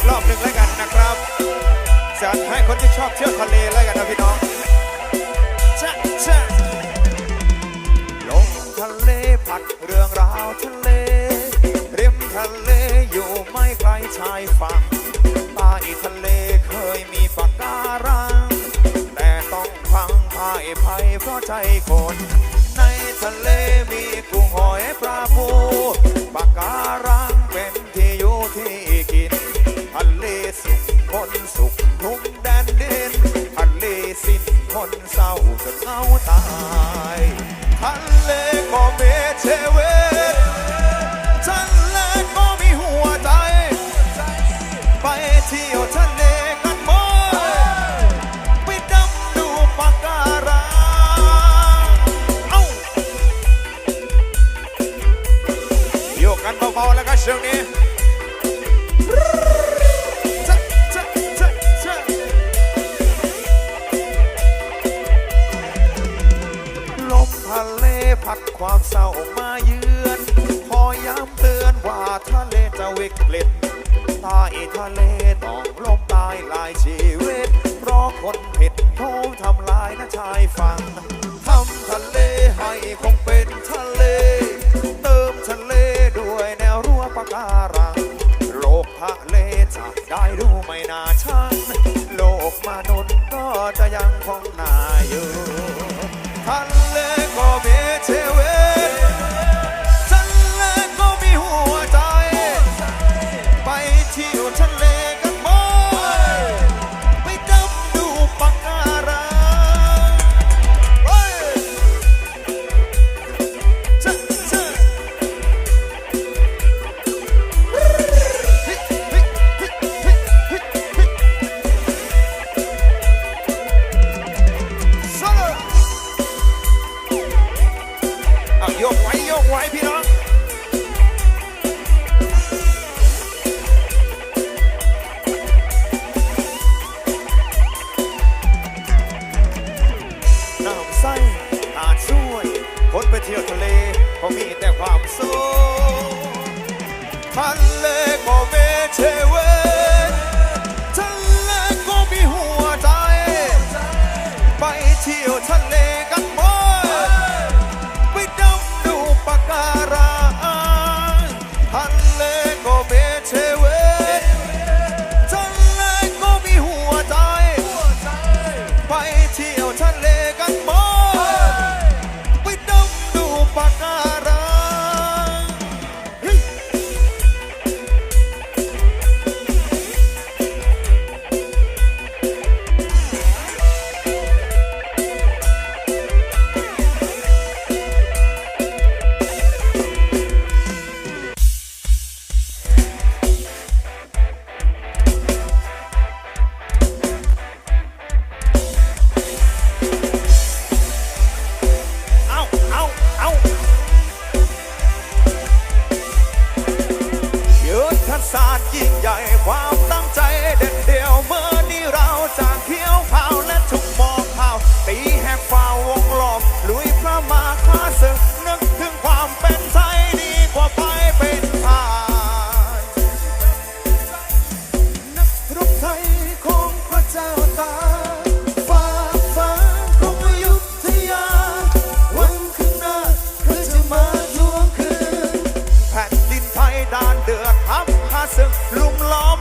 อีกรอบหนึ่งแล้วกันนะครับจัดให้คนที่ชอบเที่ยวทะเลแล้วกันนะพี่น้องชะชะลงทะเลพัดเรื่องราวทะเล ริมทะเลอยู่ไม่ไกลชายฝั่งใต้ทะเลเคยมีปะการัง แต่ต้องพังพ่ายภัยเพราะใจคน ในทะเลมีกุ้งหอยปลาปูปะการังเป็นที่อยู่ที่ก คนเศร้าจนเอาตายทะเลก็เมเชเวทะเลก็มีหัวใจ ไปเที่ยว ใต้ทะเลต้องล้มตายหลายชีวิต เพราะคนผิดโทมทำลายนะชายฝั่งทำทะเลให้คงเป็นทะเล เติมทะเลด้วยแนวรั้วปะการัง โลกทะเลจะได้ดูไม่น่าชังโลกมนุษย์ก็จะยังคงน่าอยู่ ไว้โยกไว้พี่น้องน้ำใสหาดสวย คนไปเที่ยวทะเลก็มีแต่ความสุขทะเลก็เมเชเวทะเลก็มีหัวใจ ไปเที่ยวทะเล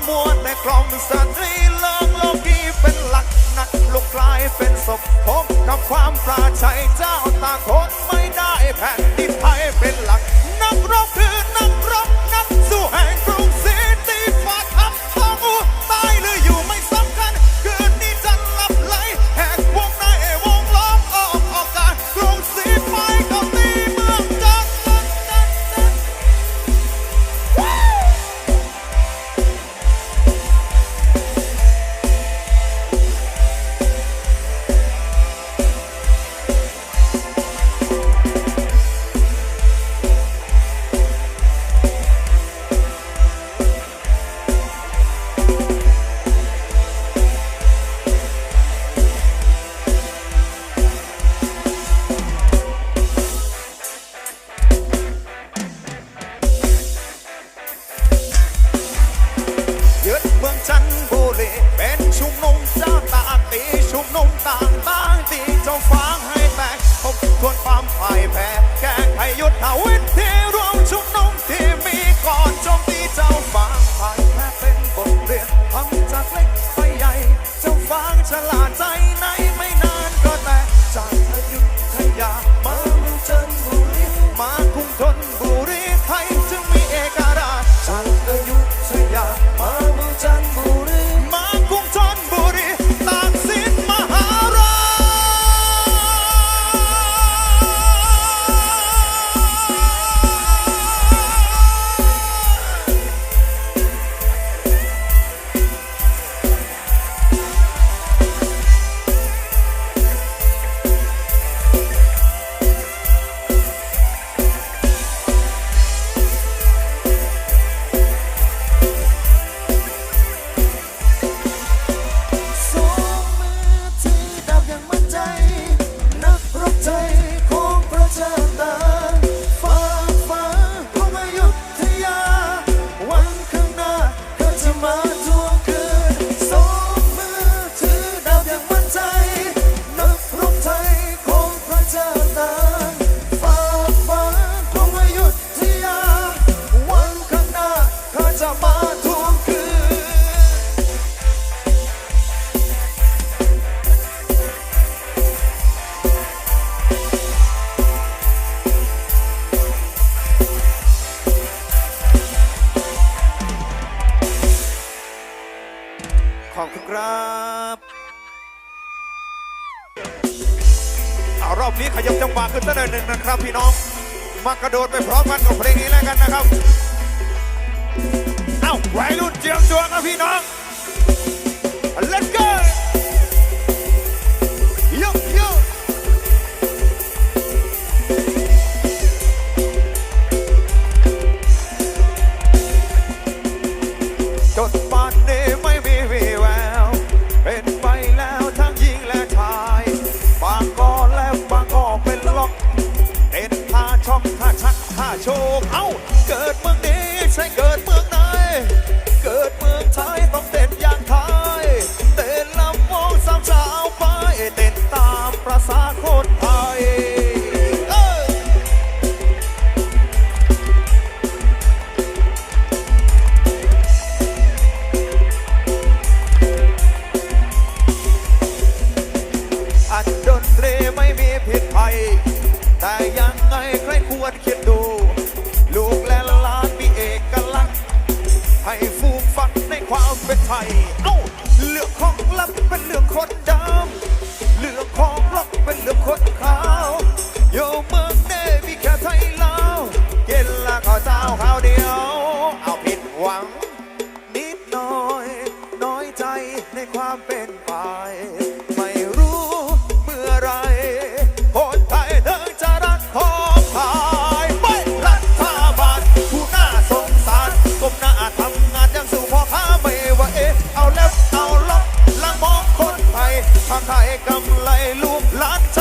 มัวแต่กลอมสตรีเลิกโลกีเป็นหลักหนักลกกลายเป็นศพพบกับความปราชัยเจ้า yeah. อบคุณครับ เอารอบนี้ขยับจังหวะขึ้นสักหน่อยหนึ่งนะครับ พี่น้อง มากระโดดไปพร้อมกันกับเพลงนี้แล้วกันนะครับ เอาไวรุ่นเจียมตัวครับพี่น้อง Let's go ประสาโคตรไทยอัดดนตรีไม่มีผิดภัย แต่ยังไงใครควรคิดดู ลูกและหลานมีเอกลักษณ์ ให้ฟูมฟักในความเป็นไทยเลือกของลับเป็นเลือกคน ไทยกำไรลูกล้าน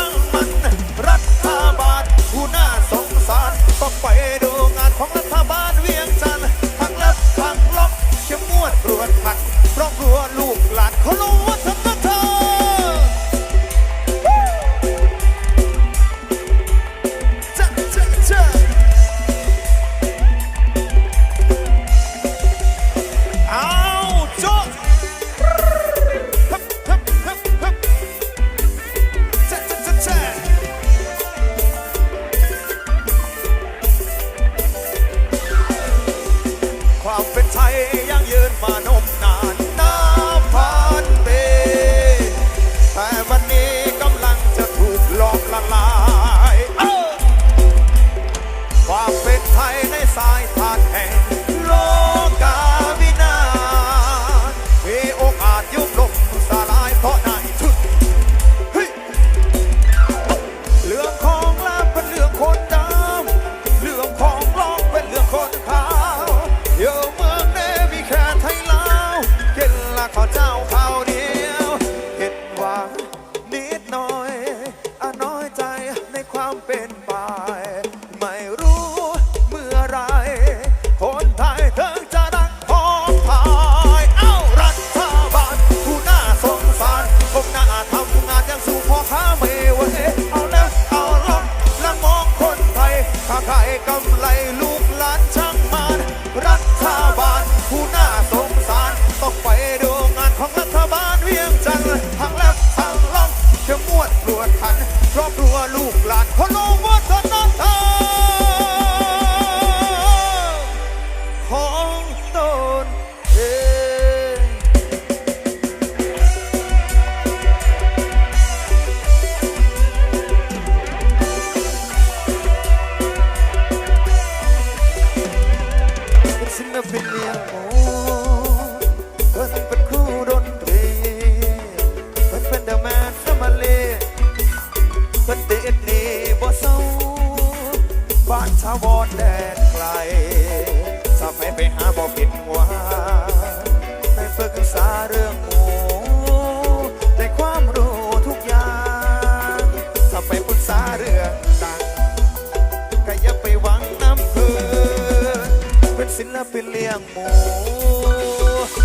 งหมู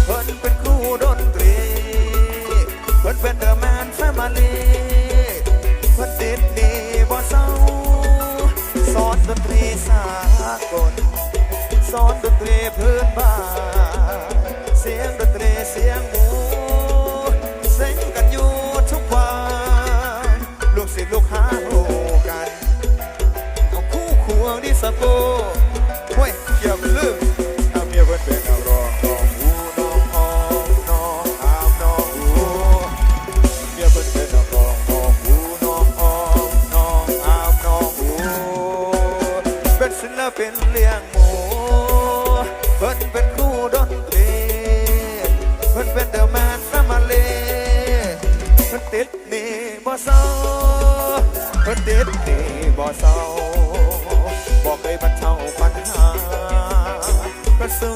เพิ่นเป็นครูดนตรีเพิ่นเป็นเดอะแมนแฟมิลีเพิ่นติดนี่บ่เศร้าสอนดนตรีสากลสอนดนตรีพื้นบ้านเสียงดนตรีเสียงหมูเสียงกันอยู่ทุกวันลูกศิษย์ลูกหาโหกันเอาคู่ควงดิสโก้ บ่เศร้าบ่เคยบรรเทาปัญหากระสู้